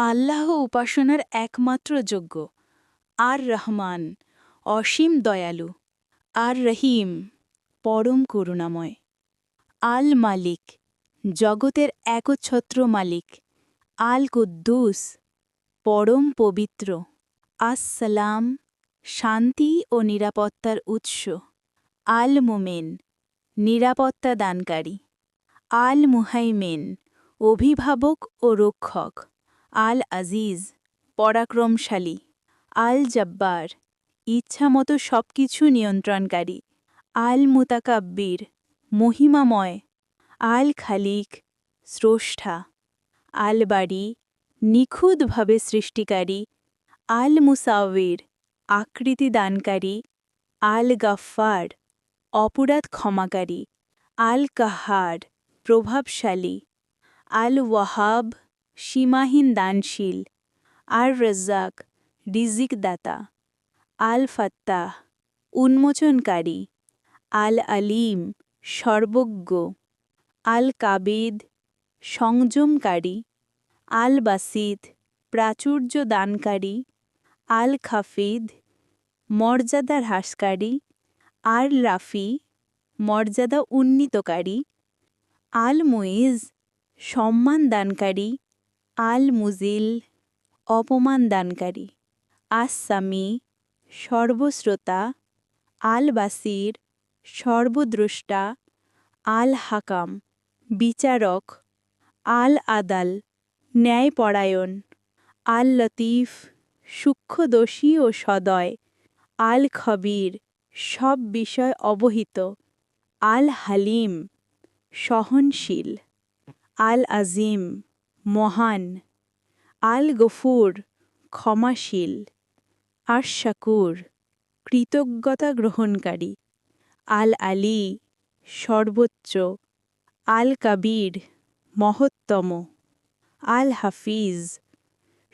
আল্লাহ উপাসনার একমাত্র যোগ্য। আর রহমান, অসীম দয়ালু। আর রহিম, পরম করুণাময়। আল মালিক, জগতের একচ্ছত্র মালিক। আল কুদ্দুস, পরম পবিত্র। আসসালাম, শান্তি ও নিরাপত্তার উৎস। আল মোমেন, নিরাপত্তা দানকারী। আল মুহাইমেন, অভিভাবক ও রক্ষক। আল আজিজ পরাক্রমশালী। আল জব্বার ইচ্ছামতো সব কিছু নিয়ন্ত্রণকারী। আল মুতাকাব্বির মহিমাময়। আল খালিক স্রষ্টা। আল বাড়ি নিখুঁতভাবে সৃষ্টিকারী। আল মুসাওয়ির আকৃতি দানকারী আল গাফফার অপরাধ ক্ষমাকারী। আল কাহার প্রভাবশালী। আল ওয়াহাব সীমাহীন দানশীল আর রজ্জাক রিজিক দাতা আল ফাত্তাহ উন্মোচনকারী। আল আলিম সর্বজ্ঞ। আল কাবিদ সংযমকারী। আল বাসিদ প্রাচুর্য দানকারী আল খাফিদ মর্যাদা হ্রাসকারী। আর রাফি মর্যাদা উন্নীতকারী। আল মুইজ সম্মান দানকারী আল মুজিল অপমান দানকারী আসামি সর্বশ্রোতা আল বাসির সর্বদ্রষ্টা আল হাকাম বিচারক আল আদাল ন্যায়পরায়ণ আল লতিফ সূক্ষ্মদোষী ও সদয় আল খবির সব বিষয় অবহিত আল হালিম সহনশীল আল আজিম মহান আল গফুর ক্ষমাশীল আর শাকুর কৃতজ্ঞতা গ্রহণকারী আল আলী সর্বোচ্চ আল কাবির মহত্তম আল হাফিজ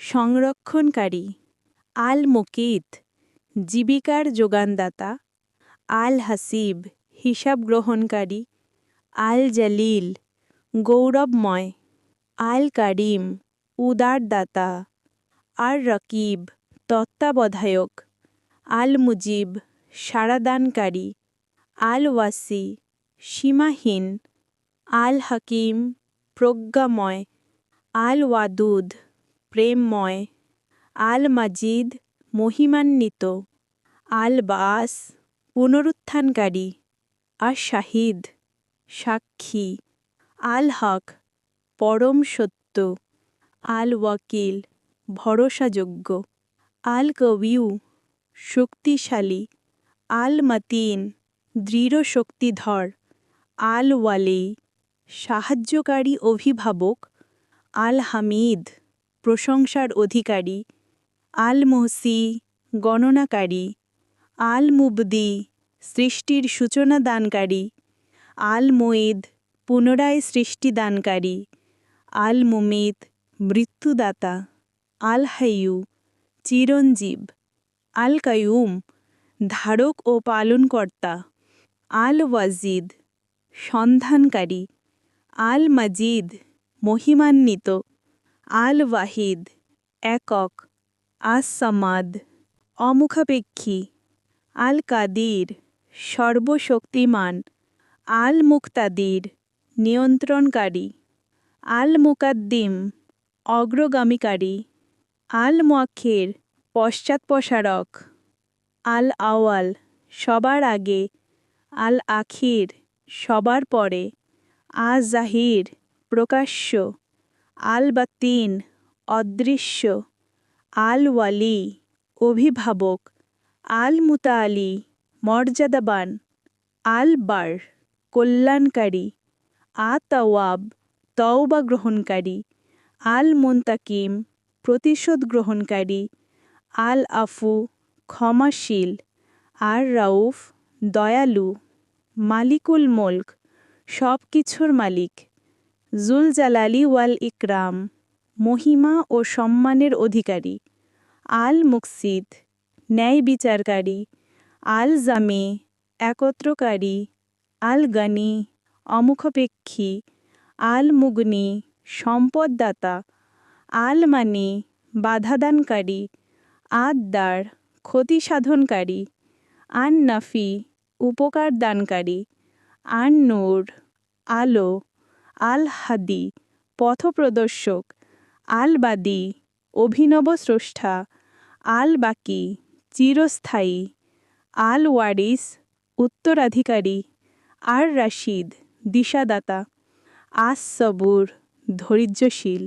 সংরক্ষণকারী আল মুকিত জীবিকার যোগানদাতা আল হাসিব হিসাব গ্রহণকারী আল জালিল গৌরবময় আল কারিম উদারদাতা আর রকিব তত্ত্বাবধায়ক আল মুজিব সারাদানকারী আল ওয়াসি সীমাহীন আল হাকিম প্রজ্ঞাময় আল ওয়াদুদ প্রেমময় আল মাজিদ মহিমান্বিত আল বাস পুনরুত্থানকারী আর শাহিদ সাক্ষী আল হক পরম সত্য। আল ওয়াকিল, ভরসাযোগ্য। আল কবিউ, শক্তিশালী। আল মাতিন, দৃঢ় শক্তিধর। আল ওয়ালি, সাহায্যকারী অভিভাবক। আল হামিদ, প্রশংসার অধিকারী। আল মহসি, গণনাকারী। আল মুবদি, সৃষ্টির সূচনা দানকারী। আল মঈদ পুনরায় সৃষ্টি দানকারী। আল মুমিত মৃত্যুদাতা আল হাইয়ু চিরঞ্জীব আল কায়ুম ধারক ও পালনকর্তা আল ওয়াজিদ সন্ধানকারী আল মাজিদ মহিমান্বিত আল ওয়াহিদ একক আস সামাদ অমুখাপেক্ষী আল কাদির সর্বশক্তিমান আল মুক্তাদির নিয়ন্ত্রণকারী। আল মুকাদ্দিম অগ্রগামীকারী আল মোয়াক্ষের পশ্চাৎপসারক আল আওয়াল সবার আগে আল আখির সবার পরে আজ জাহির প্রকাশ্য আল বাতিন অদৃশ্য আল ওয়ালি অভিভাবক আল মুতালি মর্যাদাবান আল বার কল্যাণকারী আ তাওয়াব তওবা গ্রহণকারী আল মুন্তাকিম প্রতিশোধ গ্রহণকারী আল আফু ক্ষমাশীল আর রাউফ দয়ালু, মালিকুল মুলক সব কিছুর মালিক জুল জালালি ওয়াল ইকরাম, মহিমা ও সম্মানের অধিকারী আল মুকসিদ ন্যায় বিচারকারী আল জামে একত্রকারী আল গানি অমুখাপেক্ষী আল মুগনি সম্পদদাতা আল মানি বাধাদানকারী ক্ষতি সাধনকারী আন নাফি উপকার দানকারী আন নূর আলো আল হাদি পথপ্রদর্শক আল বাদি অভিনব স্রষ্টা আল বাকি চিরস্থায়ী আল ওয়ারিস উত্তরাধিকারী আর রাশিদ দিশাদাতা। আস সবুর ধৈর্যশীল।